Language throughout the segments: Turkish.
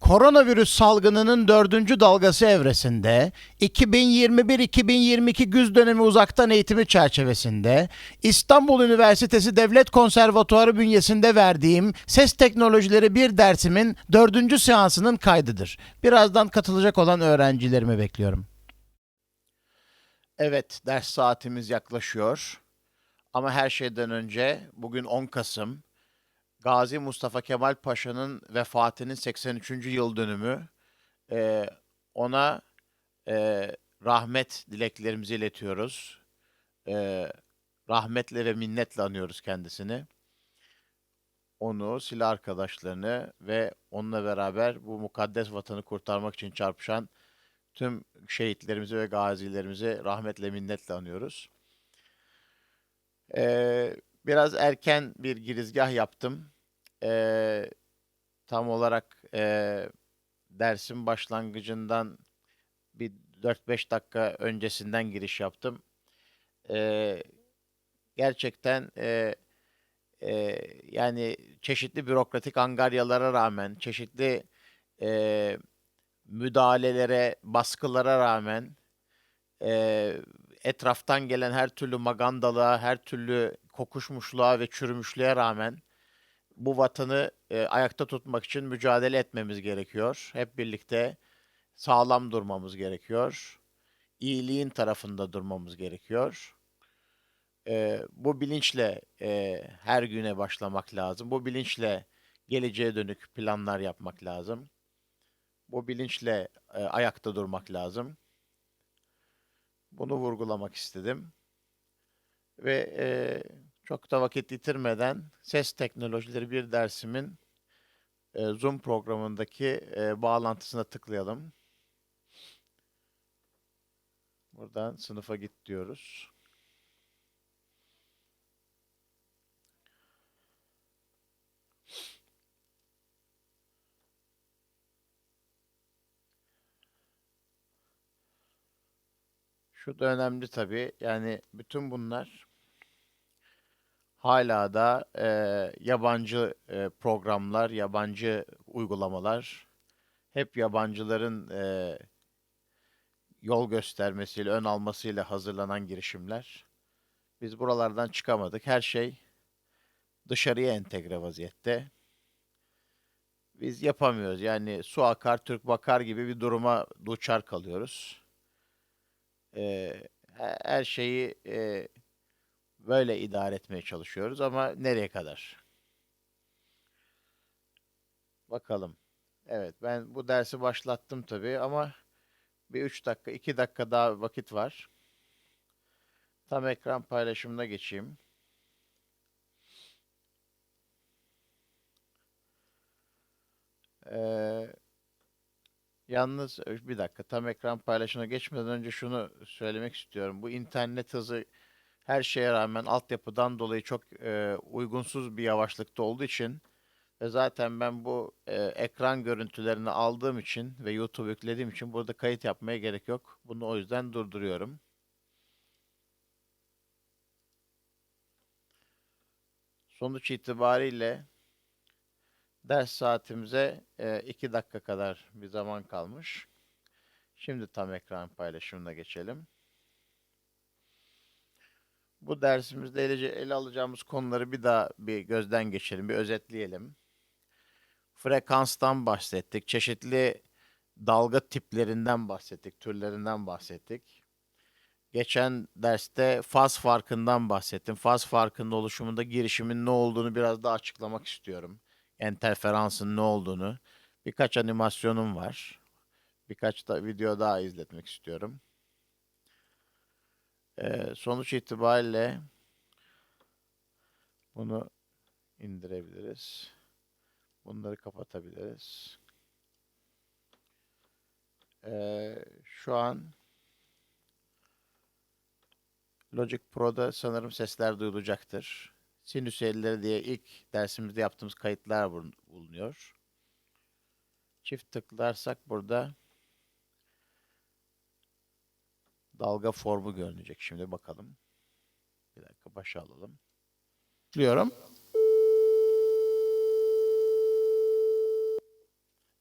Koronavirüs salgınının dördüncü dalgası evresinde 2021-2022 güz dönemi uzaktan eğitimi çerçevesinde İstanbul Üniversitesi Devlet Konservatuarı bünyesinde verdiğim ses teknolojileri bir dersimin dördüncü seansının kaydıdır. Birazdan katılacak olan öğrencilerimi bekliyorum. Evet, ders saatimiz yaklaşıyor. Ama her şeyden önce bugün 10 Kasım Gazi Mustafa Kemal Paşa'nın vefatının 83. yıl dönümü. Ee, ona e, rahmet dileklerimizi iletiyoruz. Ee, rahmetle ve minnetle anıyoruz kendisini. Onu, silah arkadaşlarını ve onunla beraber bu mukaddes vatanı kurtarmak için çarpışan tüm şehitlerimizi ve gazilerimizi rahmetle minnetle anıyoruz. Ee, biraz erken bir girizgah yaptım. Ee, tam olarak e, dersin başlangıcından bir 4-5 dakika öncesinden giriş yaptım. Ee, gerçekten e, e, yani çeşitli bürokratik angaryalara rağmen, çeşitli e, müdahalelere, baskılara rağmen e, etraftan gelen her türlü magandalığa, her türlü kokuşmuşluğa ve çürümüşlüğe rağmen bu vatanı e, ayakta tutmak için mücadele etmemiz gerekiyor. Hep birlikte sağlam durmamız gerekiyor. İyiliğin tarafında durmamız gerekiyor. E, bu bilinçle e, her güne başlamak lazım. Bu bilinçle geleceğe dönük planlar yapmak lazım. Bu bilinçle e, ayakta durmak lazım. Bunu vurgulamak istedim. Ve e, çok da vakit yitirmeden ses teknolojileri bir dersimin e, Zoom programındaki e, bağlantısına tıklayalım. Buradan sınıfa git diyoruz. Şu da önemli tabii. Yani bütün bunlar hala da e, yabancı e, programlar, yabancı uygulamalar, hep yabancıların e, yol göstermesiyle, ön almasıyla hazırlanan girişimler. Biz buralardan çıkamadık. Her şey dışarıya entegre vaziyette. Biz yapamıyoruz. Yani su akar, Türk bakar gibi bir duruma duçar kalıyoruz. He- her şeyi eee, böyle idare etmeye çalışıyoruz ama nereye kadar? Bakalım. Evet, ben bu dersi başlattım tabii ama bir 3 dakika, 2 dakika daha vakit var. Tam ekran paylaşımına geçeyim. Eee, yalnız bir dakika, tam ekran paylaşımına geçmeden önce şunu söylemek istiyorum. Bu internet hızı her şeye rağmen altyapıdan dolayı çok e, uygunsuz bir yavaşlıkta olduğu için ve zaten ben bu e, ekran görüntülerini aldığım için ve YouTube yüklediğim için burada kayıt yapmaya gerek yok. Bunu o yüzden durduruyorum. Sonuç itibariyle ders saatimize 2 dakika kadar bir zaman kalmış. Şimdi tam ekran paylaşımına geçelim. Bu dersimizde ele, ele alacağımız konuları bir daha bir gözden geçirelim, bir özetleyelim. Frekanstan bahsettik, çeşitli dalga tiplerinden bahsettik, türlerinden bahsettik. Geçen derste faz farkından bahsettim. Faz farkının oluşumunda girişimin ne olduğunu biraz daha açıklamak istiyorum. Enterferansın ne olduğunu. Birkaç animasyonum var. Birkaç da video daha izletmek istiyorum. Ee, sonuç itibariyle bunu indirebiliriz. Bunları kapatabiliriz. Ee, şu an Logic Pro'da sanırım sesler duyulacaktır. Sinüs elleri diye ilk dersimizde yaptığımız kayıtlar bulun- bulunuyor. Çift tıklarsak burada dalga formu görünecek. Şimdi bakalım. Bir dakika başa alalım. Tıklıyorum.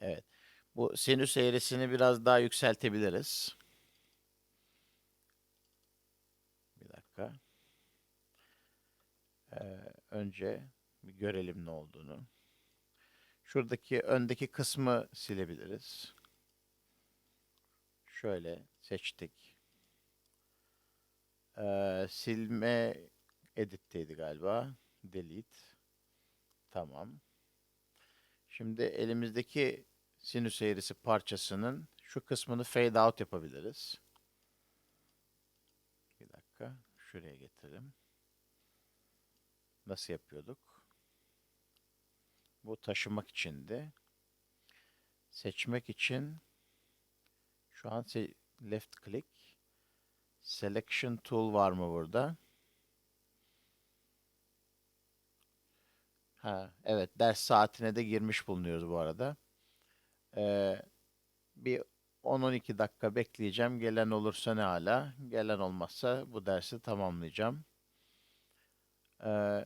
Evet. Bu sinüs eğrisini biraz daha yükseltebiliriz. Bir dakika. Ee, önce bir görelim ne olduğunu. Şuradaki öndeki kısmı silebiliriz. Şöyle seçtik. Ee, silme edit'teydi galiba. Delete. Tamam. Şimdi elimizdeki sinüs eğrisi parçasının şu kısmını fade out yapabiliriz. Bir dakika. Şuraya getirelim. Nasıl yapıyorduk? Bu taşımak içindi. Seçmek için şu an left click selection tool var mı burada? Ha, evet ders saatine de girmiş bulunuyoruz bu arada. Ee, bir 10-12 dakika bekleyeceğim. Gelen olursa ne hala. Gelen olmazsa bu dersi tamamlayacağım. Ee,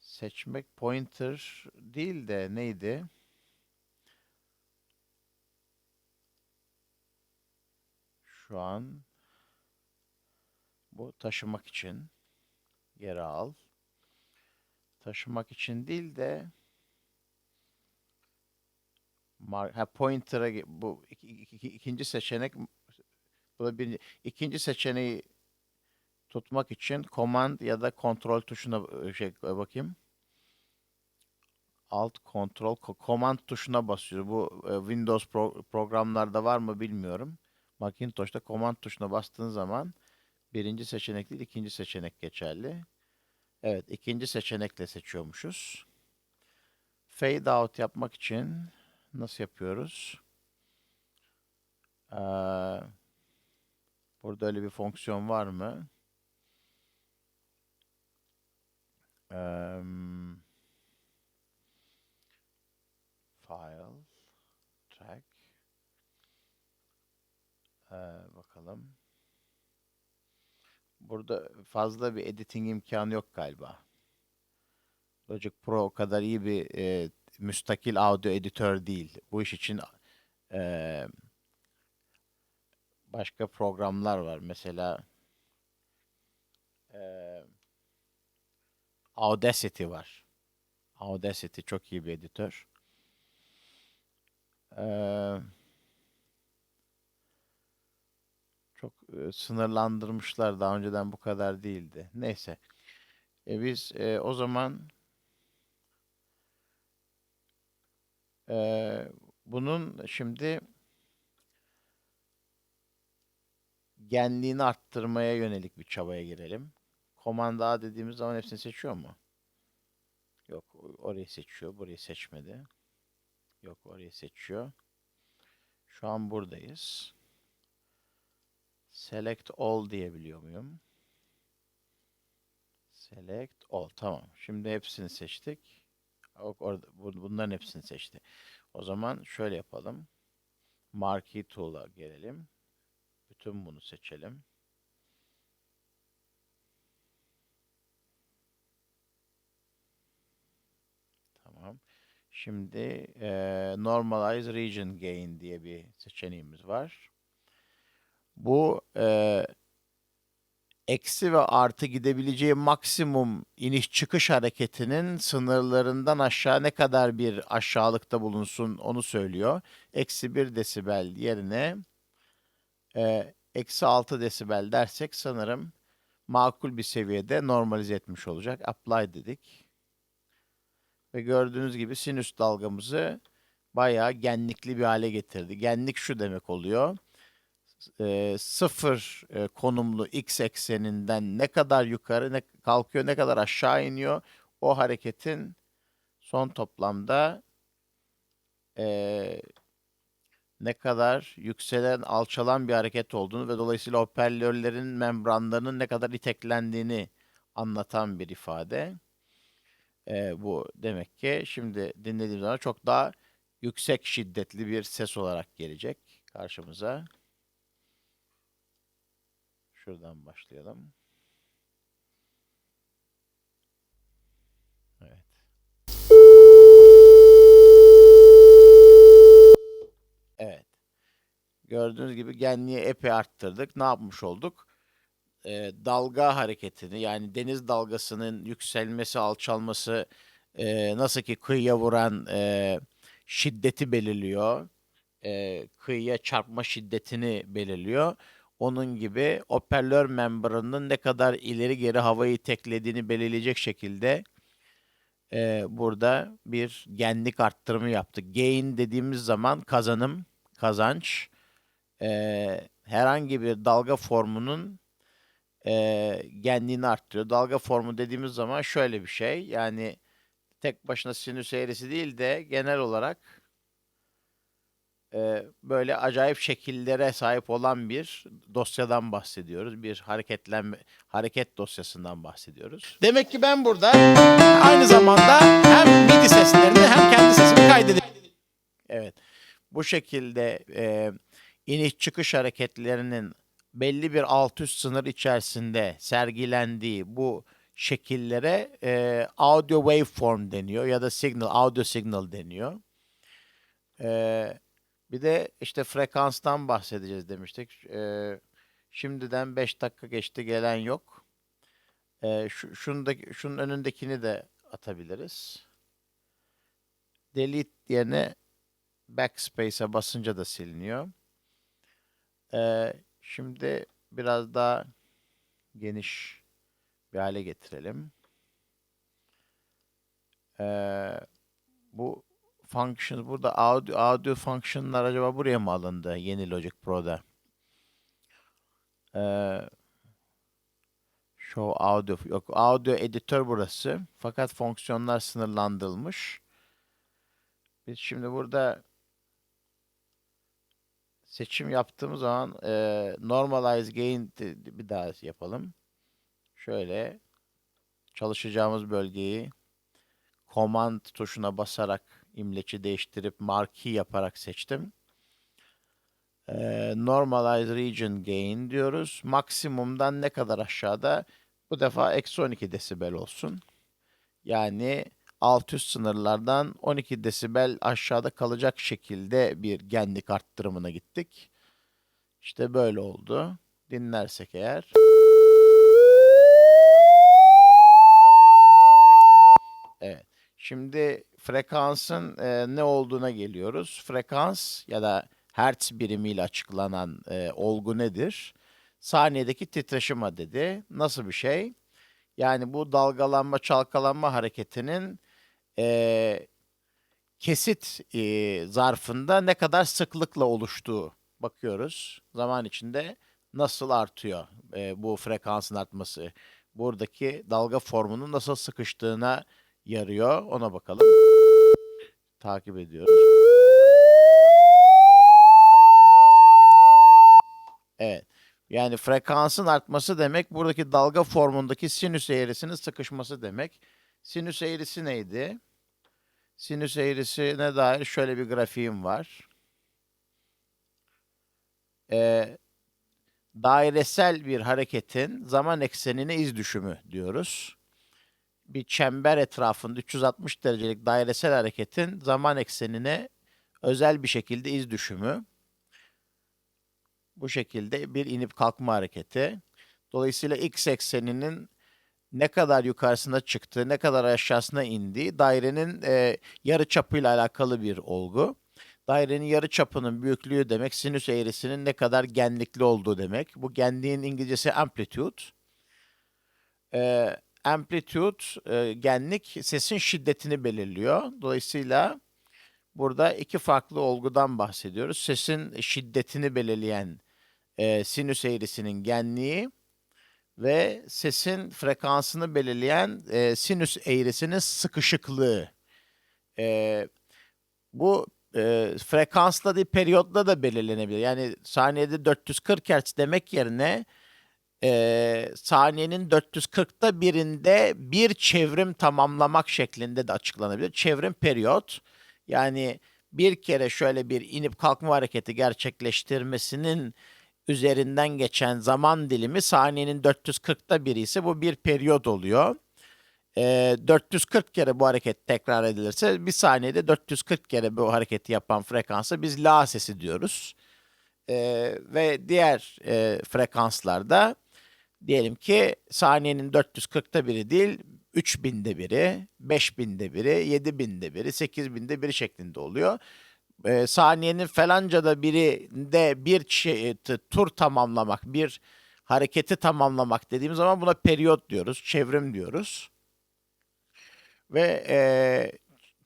seçmek pointer değil de neydi? Şu an bu taşımak için geri al. Taşımak için değil de ha, pointer'a bu iki- iki- iki- ikinci seçenek bu da bir ikinci seçeneği tutmak için command ya da kontrol tuşuna e, şey e, bakayım. Alt kontrol co- command tuşuna basıyor. Bu e, Windows pro- programlarda var mı bilmiyorum. Macintosh'ta command tuşuna bastığın zaman birinci seçenek değil ikinci seçenek geçerli. Evet ikinci seçenekle seçiyormuşuz. Fade out yapmak için nasıl yapıyoruz? Ee, burada öyle bir fonksiyon var mı? Em, file track Ee, bakalım. Burada fazla bir editing imkanı yok galiba. Logic Pro o kadar iyi bir e, müstakil audio editör değil. Bu iş için e, başka programlar var. Mesela e, Audacity var. Audacity çok iyi bir editör. Eee çok e, sınırlandırmışlar. Daha önceden bu kadar değildi. Neyse. E, biz e, o zaman e, bunun şimdi genliğini arttırmaya yönelik bir çabaya girelim. Command A dediğimiz zaman hepsini seçiyor mu? Yok. Orayı seçiyor. Burayı seçmedi. Yok. Orayı seçiyor. Şu an buradayız. Select all diyebiliyor muyum? Select all. Tamam. Şimdi hepsini seçtik. Orada, bu- bunların hepsini seçti. O zaman şöyle yapalım. Marquee Tool'a gelelim. Bütün bunu seçelim. Tamam. Şimdi eee, Normalize Region Gain diye bir seçeneğimiz var. Bu eee, eksi ve artı gidebileceği maksimum iniş çıkış hareketinin sınırlarından aşağı ne kadar bir aşağılıkta bulunsun onu söylüyor. Eksi 1 desibel yerine eee, eksi 6 desibel dersek sanırım makul bir seviyede normalize etmiş olacak. Apply dedik. Ve gördüğünüz gibi sinüs dalgamızı bayağı genlikli bir hale getirdi. Genlik şu demek oluyor e, sıfır e, konumlu x ekseninden ne kadar yukarı ne kalkıyor ne kadar aşağı iniyor o hareketin son toplamda e, ne kadar yükselen alçalan bir hareket olduğunu ve dolayısıyla hoparlörlerin membranlarının ne kadar iteklendiğini anlatan bir ifade. E, bu demek ki şimdi dinlediğim zaman çok daha yüksek şiddetli bir ses olarak gelecek karşımıza. Şuradan başlayalım. Evet. Gördüğünüz gibi genliği epey arttırdık. Ne yapmış olduk? Ee, dalga hareketini yani deniz dalgasının yükselmesi, alçalması e, nasıl ki kıyıya vuran e, şiddeti belirliyor. E, kıyıya çarpma şiddetini belirliyor. Onun gibi hoparlör membranının ne kadar ileri geri havayı teklediğini belirleyecek şekilde e, burada bir genlik arttırımı yaptık. Gain dediğimiz zaman kazanım, kazanç e, herhangi bir dalga formunun e, genliğini arttırıyor. Dalga formu dediğimiz zaman şöyle bir şey. Yani tek başına sinüs eğrisi değil de genel olarak e, böyle acayip şekillere sahip olan bir dosyadan bahsediyoruz. Bir hareketlenme hareket dosyasından bahsediyoruz. Demek ki ben burada aynı zamanda hem MIDI seslerini hem kendi sesimi kaydediyorum. Evet. Bu şekilde e, iniş çıkış hareketlerinin belli bir alt üst sınır içerisinde sergilendiği bu şekillere e, audio waveform deniyor ya da signal, audio signal deniyor. E, bir de işte frekanstan bahsedeceğiz demiştik. E, şimdiden 5 dakika geçti gelen yok. E, şu, şundaki, şunun önündekini de atabiliriz. Delete yerine backspace'e basınca da siliniyor. Ee, şimdi biraz daha geniş bir hale getirelim. Ee, bu functions burada audio, audio function'lar acaba buraya mı alındı yeni Logic Pro'da? Ee, show audio yok audio editör burası. Fakat fonksiyonlar sınırlandırılmış. Biz şimdi burada seçim yaptığımız zaman e, normalize gain bir daha yapalım. Şöyle çalışacağımız bölgeyi command tuşuna basarak imleci değiştirip marquee yaparak seçtim. E, normalize region gain diyoruz. Maksimumdan ne kadar aşağıda? Bu defa eksi 12 desibel olsun. Yani alt üst sınırlardan 12 desibel aşağıda kalacak şekilde bir genlik arttırımına gittik. İşte böyle oldu. Dinlersek eğer. Evet. Şimdi frekansın e, ne olduğuna geliyoruz. Frekans ya da hertz birimiyle açıklanan e, olgu nedir? Saniyedeki titreşim adedi. Nasıl bir şey? Yani bu dalgalanma, çalkalanma hareketinin e, kesit e, zarfında ne kadar sıklıkla oluştuğu bakıyoruz. Zaman içinde nasıl artıyor e, bu frekansın artması. Buradaki dalga formunun nasıl sıkıştığına yarıyor. Ona bakalım. Takip ediyoruz. Evet. Yani frekansın artması demek buradaki dalga formundaki sinüs eğrisinin sıkışması demek. Sinüs eğrisi neydi? Sinüs eğrisine dair şöyle bir grafiğim var. Ee, dairesel bir hareketin zaman eksenine iz düşümü diyoruz. Bir çember etrafında 360 derecelik dairesel hareketin zaman eksenine özel bir şekilde iz düşümü. Bu şekilde bir inip kalkma hareketi. Dolayısıyla x ekseninin ne kadar yukarısına çıktığı, ne kadar aşağısına indiği dairenin e, yarı çapıyla alakalı bir olgu. Dairenin yarı çapının büyüklüğü demek sinüs eğrisinin ne kadar genlikli olduğu demek. Bu genliğin İngilizcesi amplitude. E, amplitude, e, genlik sesin şiddetini belirliyor. Dolayısıyla burada iki farklı olgudan bahsediyoruz. Sesin şiddetini belirleyen e, sinüs eğrisinin genliği ve sesin frekansını belirleyen e, sinüs eğrisinin sıkışıklığı. E, bu e, frekansla değil periyotla da belirlenebilir. Yani saniyede 440 Hz demek yerine e, saniyenin 440'ta birinde bir çevrim tamamlamak şeklinde de açıklanabilir. Çevrim periyot yani bir kere şöyle bir inip kalkma hareketi gerçekleştirmesinin üzerinden geçen zaman dilimi saniyenin 440'ta biri ise bu bir periyot oluyor. Ee, 440 kere bu hareket tekrar edilirse bir saniyede 440 kere bu hareketi yapan frekansa biz la sesi diyoruz. Ee, ve diğer e, frekanslarda diyelim ki saniyenin 440'ta biri değil 3000'de biri, 5000'de biri, 7000'de biri, 8000'de biri şeklinde oluyor. Ee, saniyenin falancada birinde bir şey- tur tamamlamak, bir hareketi tamamlamak dediğimiz zaman buna periyot diyoruz, çevrim diyoruz. Ve e,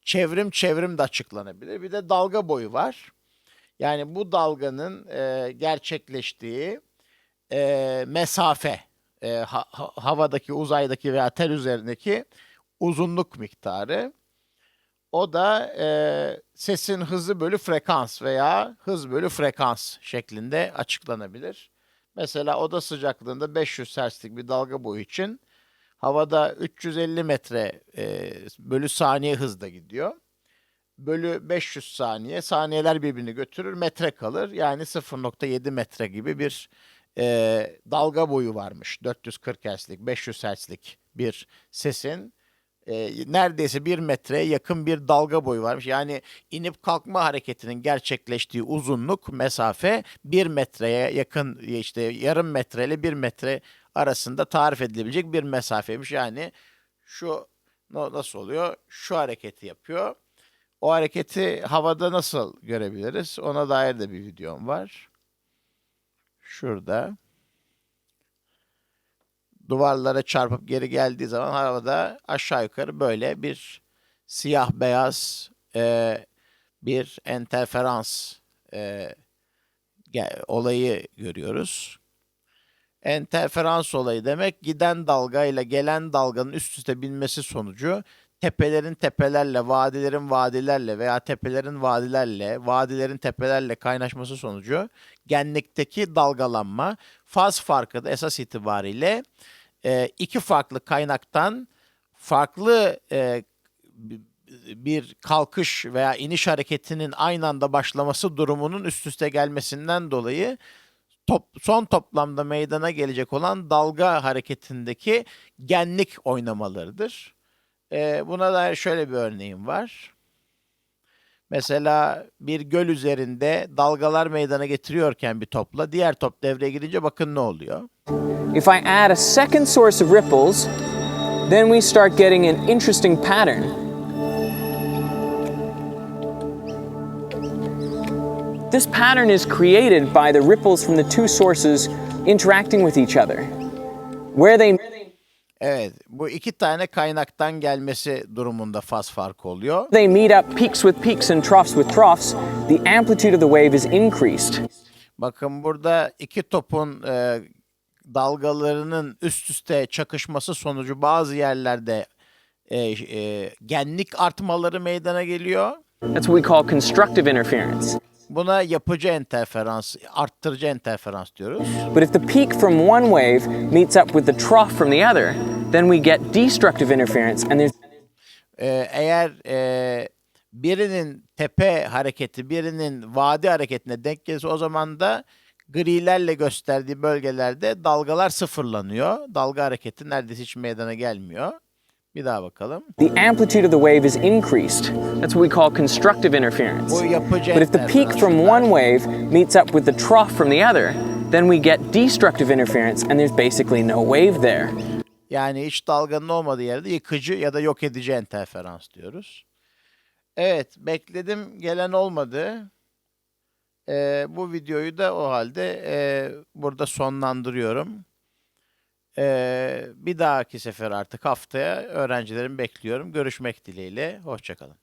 çevrim çevrim de açıklanabilir. Bir de dalga boyu var. Yani bu dalganın e, gerçekleştiği e, mesafe, e, ha- ha- havadaki, uzaydaki veya tel üzerindeki uzunluk miktarı. O da e, sesin hızı bölü frekans veya hız bölü frekans şeklinde açıklanabilir. Mesela oda sıcaklığında 500 Hz'lik bir dalga boyu için havada 350 metre e, bölü saniye hızda gidiyor. Bölü 500 saniye, saniyeler birbirini götürür, metre kalır. Yani 0.7 metre gibi bir e, dalga boyu varmış. 440 Hz'lik, 500 Hz'lik bir sesin e, neredeyse bir metreye yakın bir dalga boyu varmış. Yani inip kalkma hareketinin gerçekleştiği uzunluk, mesafe bir metreye yakın işte yarım metre ile bir metre arasında tarif edilebilecek bir mesafeymiş. Yani şu na- nasıl oluyor? Şu hareketi yapıyor. O hareketi havada nasıl görebiliriz? Ona dair de bir videom var. Şurada. Duvarlara çarpıp geri geldiği zaman havada aşağı yukarı böyle bir siyah beyaz e, bir enterferans e, olayı görüyoruz. Enterferans olayı demek giden dalga ile gelen dalganın üst üste binmesi sonucu tepelerin tepelerle, vadilerin vadilerle veya tepelerin vadilerle, vadilerin tepelerle kaynaşması sonucu genlikteki dalgalanma faz farkı da esas itibariyle e, iki farklı kaynaktan farklı e, bir kalkış veya iniş hareketinin aynı anda başlaması durumunun üst üste gelmesinden dolayı top, son toplamda meydana gelecek olan dalga hareketindeki genlik oynamalarıdır. Ee, buna dair şöyle bir örneğim var. Mesela bir göl üzerinde dalgalar meydana getiriyorken bir topla diğer top devreye girince bakın ne oluyor. If I add a second source of ripples, then we start getting an interesting pattern. This pattern is created by the ripples from the two sources interacting with each other. Where they Evet, bu iki tane kaynaktan gelmesi durumunda faz farkı oluyor. they meet up peaks with peaks and troughs with troughs, the amplitude of the wave is increased. Bakın burada iki topun e, dalgalarının üst üste çakışması sonucu bazı yerlerde e, e, genlik artmaları meydana geliyor. That's what we call constructive interference. Buna yapıcı enterferans, arttırıcı enterferans diyoruz. But if the peak from one wave meets up with the trough from the other, then we get destructive interference, and there's Ee, eğer e, birinin tepe hareketi, birinin vadi hareketine denk gelirse o zaman da grilerle gösterdiği bölgelerde dalgalar sıfırlanıyor. Dalga hareketi neredeyse hiç meydana gelmiyor. Bir daha bakalım. the amplitude of the wave is increased. That's what we call constructive interference. But if the peak from one wave meets up with the trough from the other, then we get destructive interference, and there's basically no wave there. Yani hiç dalganın olmadığı yerde yıkıcı ya da yok edici enterferans diyoruz. Evet, bekledim gelen olmadı. Ee, bu videoyu da o halde e, burada sonlandırıyorum. Ee, bir dahaki sefer artık haftaya öğrencilerimi bekliyorum. Görüşmek dileğiyle. Hoşçakalın.